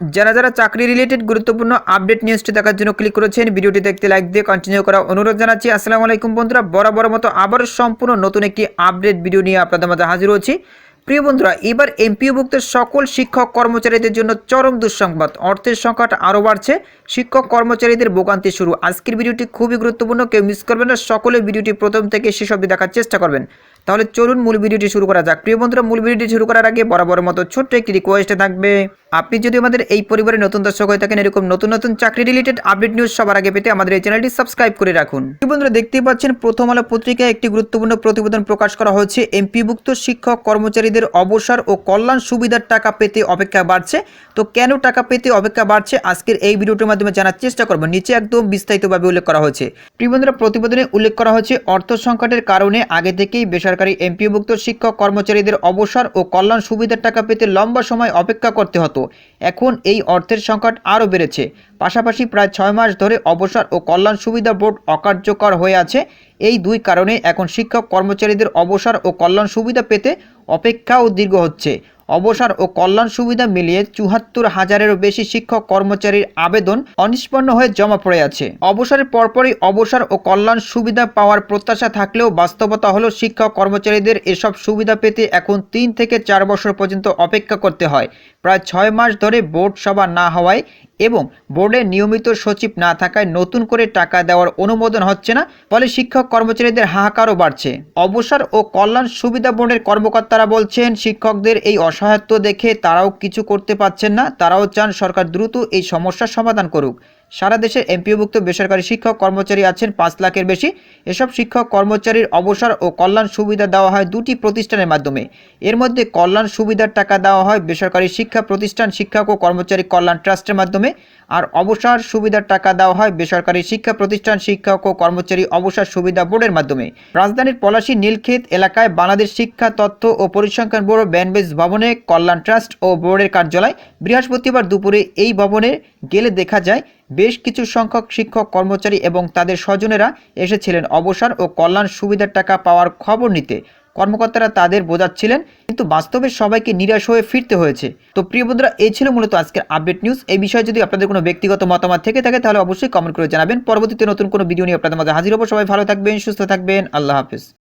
যারা যারা চাকরি রিলেটেড গুরুত্বপূর্ণ আপডেট নিউজটি দেখার জন্য ক্লিক করেছেন, ভিডিওটি দেখতে লাইক দিয়ে কন্টিনিউ করা অনুরোধ জানাচ্ছি। আসসালামু আলাইকুম বন্ধুরা, বরাবর মতো আবার সম্পূর্ণ নতুন একটি আপডেট ভিডিও নিয়ে আপনাদের মাঝে হাজির হচ্ছি প্রিয় বন্ধুরা, এবার এমপিওভুক্ত সকল শিক্ষক কর্মচারীদের জন্য চরম দুঃসংবাদ। অর্থের সংকট আরও বাড়ছে, শিক্ষক কর্মচারীদের ভোগান্তি শুরু। আজকের ভিডিওটি খুবই গুরুত্বপূর্ণ, কেউ মিস করবেন না, সকলে ভিডিওটি প্রথম থেকে শেষ দেখার চেষ্টা করবেন। তাহলে চলুন মূল ভিডিওটি শুরু করা যাক। প্রিয় বন্ধুরা, মূল ভিডিওটি শুরু করার আগে বরাবর মতো ছোট্ট একটি রিকোয়েস্টে থাকবে, আপনি যদি আমাদের এই পরিবারের নতুন দর্শক হয়ে থাকেন, এরকম নতুন নতুন চাকরি রিলেটেড আপডেট নিউজ সবার আগে পেতে আমাদের এই চ্যানেলটি সাবস্ক্রাইব করে রাখুন। বন্ধুরা, দেখতেই পাচ্ছেন, প্রথম আলো পত্রিকায় একটি গুরুত্বপূর্ণ প্রতিবেদন প্রকাশ করা হয়েছে। এমপিভুক্ত শিক্ষক কর্মচারীদের অবসর ও কল্যাণ সুবিধার টাকা পেতে অপেক্ষা বাড়ছে। তো কেন টাকা পেতে অপেক্ষা বাড়ছে? আজকের এই ভিডিওটির মাধ্যমে জানার চেষ্টা করব। নিচে একদম বিস্তারিতভাবে উল্লেখ করা হয়েছে। প্রিয় বন্ধুরা, প্রতিবেদনে উল্লেখ করা হয়েছে, অর্থ সংকটের কারণে আগে থেকেই বেসরকারি এমপিভুক্ত শিক্ষক কর্মচারীদের অবসর ও কল্যাণ সুবিধার টাকা পেতে লম্বা সময় অপেক্ষা করতে হতো। এখন এই অর্থের সংকট আরও বেড়েছে। পাশাপাশি প্রায় ছয় মাস ধরে অবসর ও কল্যাণ সুবিধা বোর্ড অকার্যকর হয়ে আছে। এই দুই কারণে এখন শিক্ষক কর্মচারীদের অবসর ও কল্যাণ সুবিধা পেতে অপেক্ষাও দীর্ঘ হচ্ছে। অবসর ও কল্যাণ সুবিধা মিলিয়ে চুহাত্তর হাজারেরও বেশি শিক্ষক কর্মচারীর আবেদন অনিষ্পন্ন হয়ে জমা পড়ে আছে। অবসরের পরপরই অবসর ও কল্যাণ সুবিধা পাওয়ার প্রত্যাশা থাকলেও বাস্তবতা হলো শিক্ষক কর্মচারীদের এসব সুবিধা পেতে এখন তিন থেকে চার বছর পর্যন্ত অপেক্ষা করতে হয়। প্রায় ছয় মাস ধরে বোর্ড সভা না হওয়ায় এবং বোর্ডের নিয়মিত সচিব না থাকায় নতুন করে টাকা দেওয়ার অনুমোদন হচ্ছে না, ফলে শিক্ষক কর্মচারীদের হাহাকারও বাড়ছে। অবসর ও কল্যাণ সুবিধা বোর্ডের কর্মকর্তারা বলছেন, শিক্ষকদের এই অসহায়ত্ব দেখে তারাও কিছু করতে পারছেন না, তারাও চান সরকার দ্রুত এই সমস্যার সমাধান করুক। সারা দেশের এমপিওভুক্ত বেসরকারি শিক্ষক কর্মচারী আছেন পাঁচ লাখের বেশি। এসব শিক্ষক কর্মচারীর অবসর ও কল্যাণ সুবিধা দেওয়া হয় দুটি প্রতিষ্ঠানের মাধ্যমে। এর মধ্যে কল্যাণ সুবিধার টাকা দেওয়া হয় বেসরকারি শিক্ষা প্রতিষ্ঠান, শিক্ষক ও কর্মচারী কল্যাণ ট্রাস্টের মাধ্যমে। আর অবসর সুবিধার টাকা দেওয়া হয় বেসরকারি শিক্ষা প্রতিষ্ঠান, শিক্ষক ও কর্মচারী অবসর সুবিধা বোর্ডের মাধ্যমে। রাজধানীর পলাশী নীলক্ষেত এলাকায় বাংলাদেশ শিক্ষা তথ্য ও পরিসংখ্যান ব্যুরো ব্যানবেজ ভবনে কল্যাণ ট্রাস্ট ও বোর্ডের কার্যালয় বৃহস্পতিবার দুপুরে এই ভবনে গেলে দেখা যায় বেশ কিছু সংখ্যক শিক্ষক, কর্মচারী এবং তাদের স্বজনেরা এসেছিলেন অবসর ও কল্যাণ সুবিধার টাকা পাওয়ার খবর নিতে। কর্মকর্তারা তাদের বোঝাচ্ছিলেন, কিন্তু বাস্তবে সবাইকে নিরাশ হয়ে ফিরতে হয়েছে। তো প্রিয় বন্ধুরা, এই ছিল মূলত আজকের আপডেট নিউজ। এই বিষয়ে যদি আপনাদের কোনো ব্যক্তিগত মতামত থেকে থাকে, তাহলে অবশ্যই কমেন্ট করে জানাবেন। পরবর্তীতে নতুন কোনো ভিডিও নিয়ে আপনাদের মাঝে হাজির হব। সবাই ভালো থাকবেন, সুস্থ থাকবেন। আল্লাহ হাফিজ।